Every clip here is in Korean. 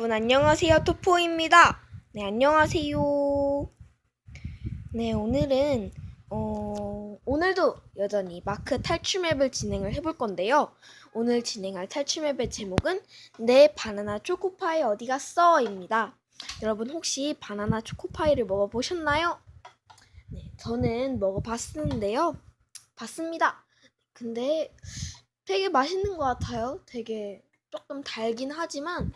여러분 안녕하세요 토포입니다. 네 안녕하세요. 네 오늘은 어 오늘도 여전히 마크 탈출 맵을 진행을 해볼 건데요. 오늘 진행할 탈출 맵의 제목은 내 바나나 초코파이 어디 갔어입니다. 여러분 혹시 바나나 초코파이를 먹어보셨나요? 네 저는 먹어봤는데요. 봤습니다. 근데 되게 맛있는 것 같아요. 되게 조금 달긴 하지만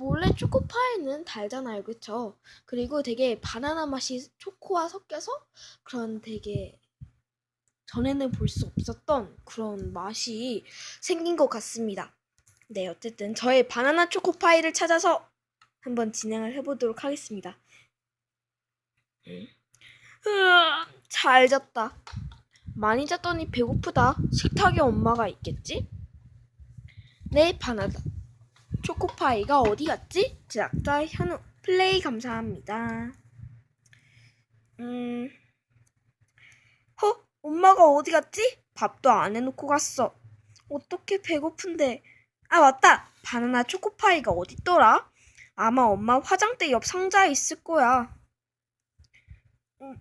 원래 초코파이는 달잖아요, 그쵸? 그리고 되게 바나나 맛이 초코와 섞여서 그런 되게 전에는 볼 수 없었던 그런 맛이 생긴 것 같습니다. 네, 어쨌든 저의 바나나 초코파이를 찾아서 한번 진행을 해보도록 하겠습니다. 잘 잤다. 많이 잤더니 배고프다. 식탁에 엄마가 있겠지? 네, 바나나. 초코파이가 어디 갔지? 제작자 현우 플레이 감사합니다. 음, 허? 엄마가 어디 갔지? 밥도 안 해놓고 갔어. 어떻게 배고픈데? 아 맞다. 바나나 초코파이가 어디 있더라? 아마 엄마 화장대 옆 상자에 있을 거야. 음.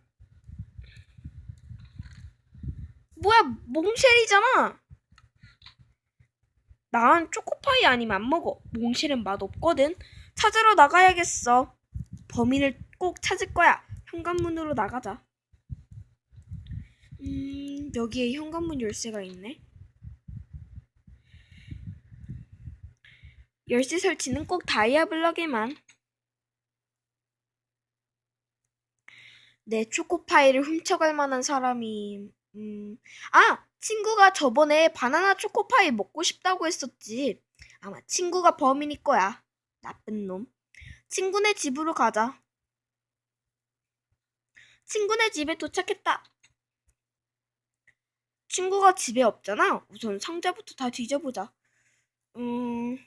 뭐야 몽쉘이잖아. 난 초코파이 아니면 안 먹어. 몽실은 맛없거든. 찾으러 나가야겠어. 범인을 꼭 찾을 거야. 현관문으로 나가자. 음, 여기에 현관문 열쇠가 있네. 열쇠 설치는 꼭 다이아 블럭에만. 내 초코파이를 훔쳐갈 만한 사람이, 음, 아! 친구가 저번에 바나나 초코파이 먹고 싶다고 했었지. 아마 친구가 범인일 거야. 나쁜 놈. 친구네 집으로 가자. 친구네 집에 도착했다. 친구가 집에 없잖아. 우선 상자부터 다 뒤져보자. 음,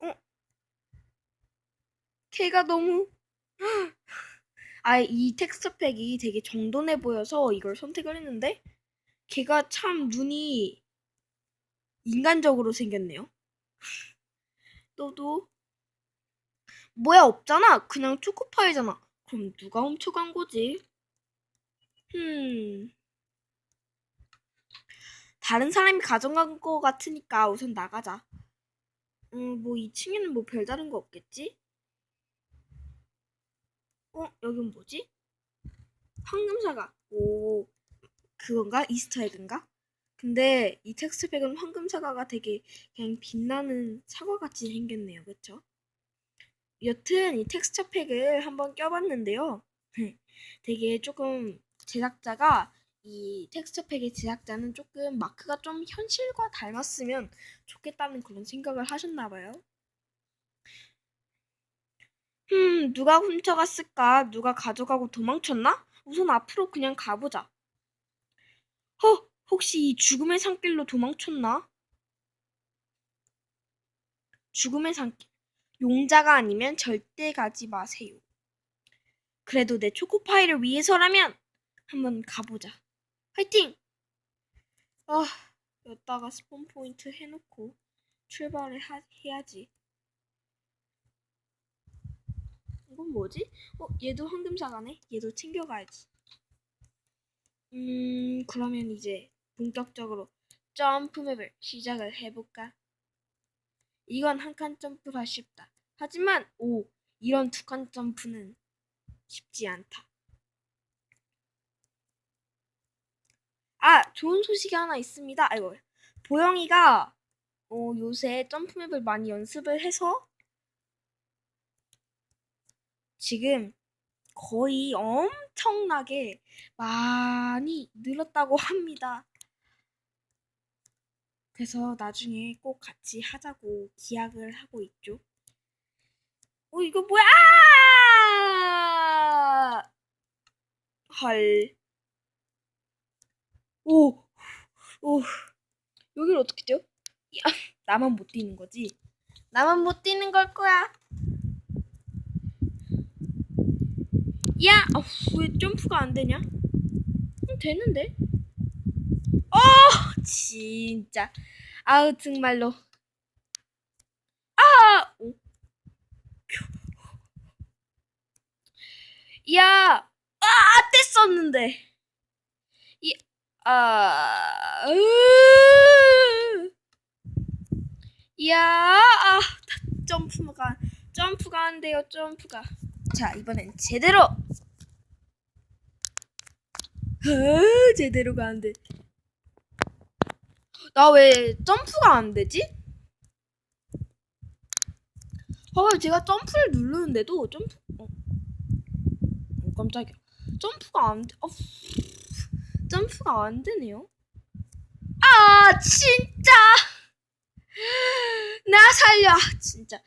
어? 걔가 너무 아, 이 텍스처팩이 되게 정돈해 보여서 이걸 선택을 했는데 걔가 참 눈이 인간적으로 생겼네요. 너도 뭐야 없잖아. 그냥 초코파이잖아. 그럼 누가 훔쳐간 거지? 음. 다른 사람이 가져간 거 같으니까 우선 나가자. 음, 뭐 2층에는 뭐 별다른 거 없겠지? 어, 여긴 뭐지? 황금사과. 오, 그건가? 이스터에그인가? 근데 이 텍스트팩은 황금 사과가 되게 그냥 빛나는 사과같이 생겼네요. 그쵸? 여튼 이 텍스처팩을 한번 껴봤는데요. 되게 조금 제작자가 이 텍스처팩의 제작자는 조금 마크가 좀 현실과 닮았으면 좋겠다는 그런 생각을 하셨나봐요. 음, 누가 훔쳐갔을까? 누가 가져가고 도망쳤나? 우선 앞으로 그냥 가보자. 허, 혹시 이 죽음의 산길로 도망쳤나? 죽음의 산길. 용자가 아니면 절대 가지 마세요. 그래도 내 초코파이를 위해서라면 한번 가보자. 화이팅! 아, 여기다가 스폰 포인트 해놓고 출발을 하, 해야지. 이건 뭐지? 어, 얘도 황금사과네? 얘도 챙겨가야지. 음, 그러면 이제 본격적으로 점프맵을 시작을 해볼까? 이건 한 칸 점프가 쉽다. 하지만, 오, 이런 두 칸 점프는 쉽지 않다. 아, 좋은 소식이 하나 있습니다. 아이고, 보영이가 어, 요새 점프맵을 많이 연습을 해서 지금 거의 엄청나게 많이 늘었다고 합니다. 그래서 나중에 꼭 같이 하자고 기약을 하고 있죠. 어, 이거 뭐야? 아! 헐. 오, 오. 여기를 어떻게 뛰어? 야, 나만 못 뛰는 거지? 나만 못 뛰는 걸 거야. 야! 어, 왜 점프가 안 되냐? 음, 되는데? 어! 진짜. 아우, 정말로. 아! 오. 야! 아! 됐었는데. 이, 아, 으. 야! 아, 점프가, 점프가 안 돼요, 점프가. 자, 이번엔 제대로. 으, 제대로가 안 돼. 나왜 점프가 안 되지? 봐봐요, 제가 점프를 누르는데도 점프, 어, 어, 깜짝이야. 점프가 안 돼. 어, 점프가 안 되네요. 아, 진짜! 나 살려! 아, 진짜.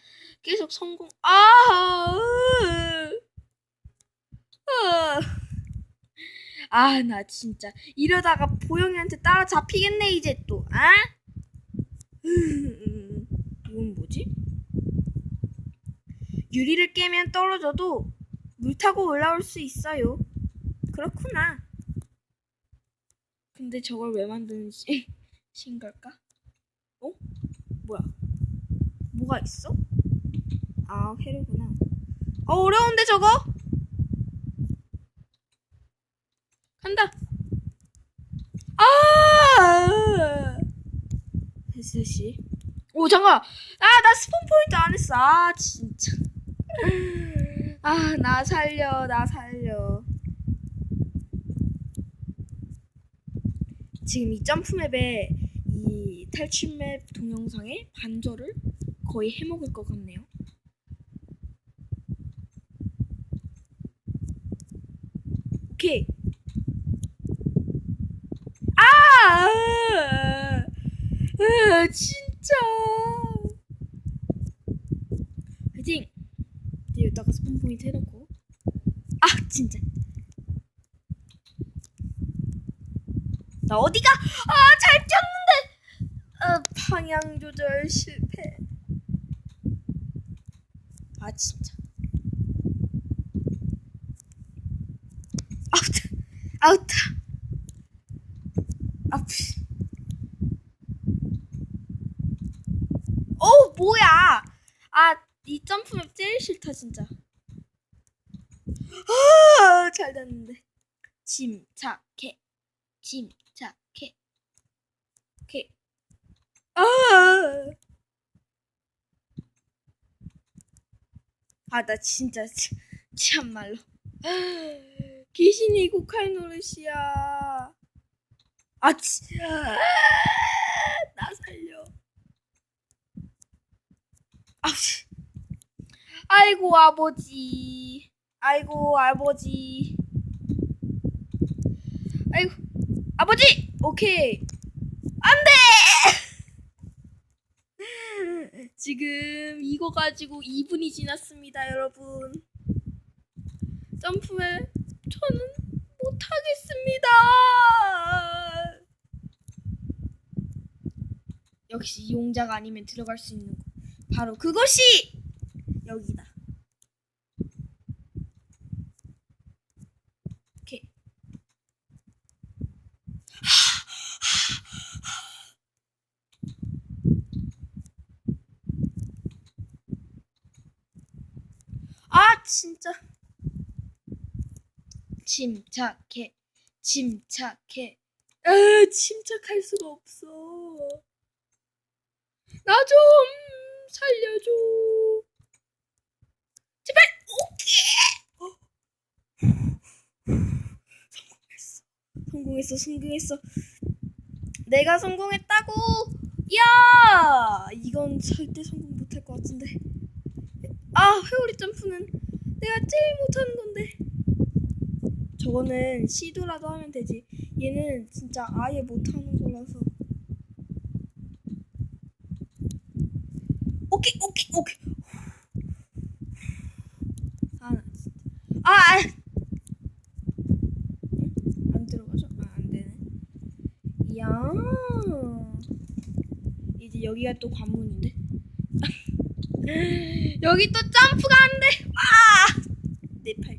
계속 성공. 아. 아, 나 진짜. 이러다가 보영이한테 따라 잡히겠네, 이제 또. 아? 음, 이건 뭐지? 유리를 깨면 떨어져도 물 타고 올라올 수 있어요. 그렇구나. 근데 저걸 왜 만드는 시, 신 걸까? 어? 뭐야? 뭐가 있어? 아, 회로구나. 어, 어려운데 저거? 간다. 아! 씨. 오, 잠깐. 아, 나 스폰 포인트 안 했어. 아, 진짜. 아, 나 살려, 나 살려. 지금 이 점프맵에 이 탈출맵 동영상의 반절을 거의 해먹을 것 같네요. 오케이. 아! 으, 진짜. 화이팅! 여기다가 스폰 포인트 해놓고. 아, 진짜. 나 어디가? 아, 잘 뛰었는데. 아, 방향 조절 실패. 아, 진짜. 아웃. 아웃. 아프. 어, 뭐야? 아, 이 점프맵 제일 싫다, 진짜. 아, 잘 됐는데. 침착해. 침착해. 오케이. 아. 아, 나 진짜 참- 참말로. 귀신이 고칼 노릇이야. 아, 진짜. 나 살려. 아, 씨. 아이고 아버지. 아이고 아버지. 아이고 아버지. 오케이. 안 돼. 지금 이거 가지고 2분이 지났습니다, 여러분. 점프에 저는 못하겠습니다. 역시 용자가 아니면 들어갈 수 있는 곳. 바로 그것이 여기다. 오케이. 아 진짜 침착해. 침착해. 에 침착할 수가 없어. 나 좀 살려줘. 제발! 오케이! 성공했어. 성공했어 성공했어. 내가 성공했다고! 야! 이건 절대 성공 못할 것 같은데. 아 회오리 점프는 내가 제일 못하는 건데 저거는 시도라도 하면 되지 얘는 진짜 아예 못하는 거라서 오케이 오케이 오케이 아, 나 진짜. 아, 아. 응? 안 들어가죠? 아, 안 되네. 이야. 이제 여기가 또 관문인데. 여기 또 점프가 안 돼. 아! 내 팔자야.